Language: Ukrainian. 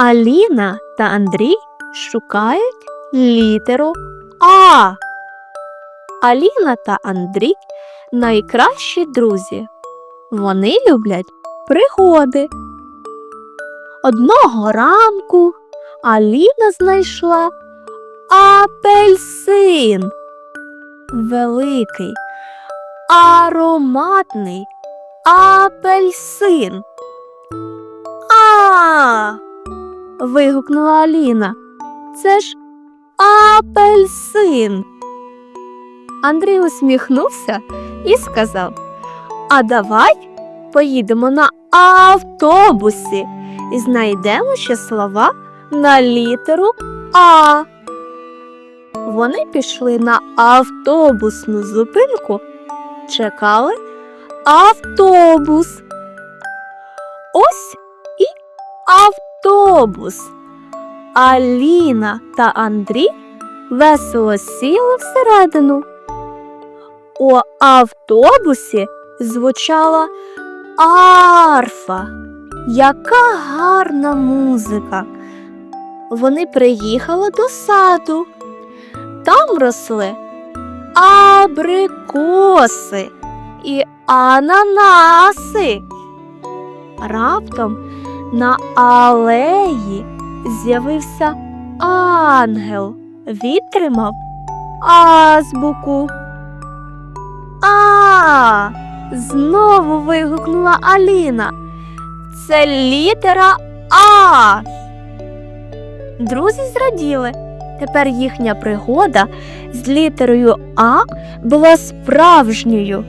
Аліна та Андрій шукають літеру А. Аліна та Андрій найкращі друзі. Вони люблять пригоди. Одного ранку Аліна знайшла апельсин. Великий, ароматний апельсин. А. вигукнула Аліна. Це ж апельсин. Андрій усміхнувся і сказав: А давай поїдемо на автобусі і знайдемо ще слова на літеру А. Вони пішли на автобусну зупинку, чекали автобус. Ось і автобус. Аліна та Андрій весело сіли всередину. У автобусі звучала арфа. Яка гарна музика. Вони приїхали до саду. Там росли абрикоси і ананаси. Раптом на алеї з'явився ангел, відтримав азбуку. А. Знову вигукнула Аліна. Це літера А. Друзі зраділи. Тепер їхня пригода з літерою А була справжньою.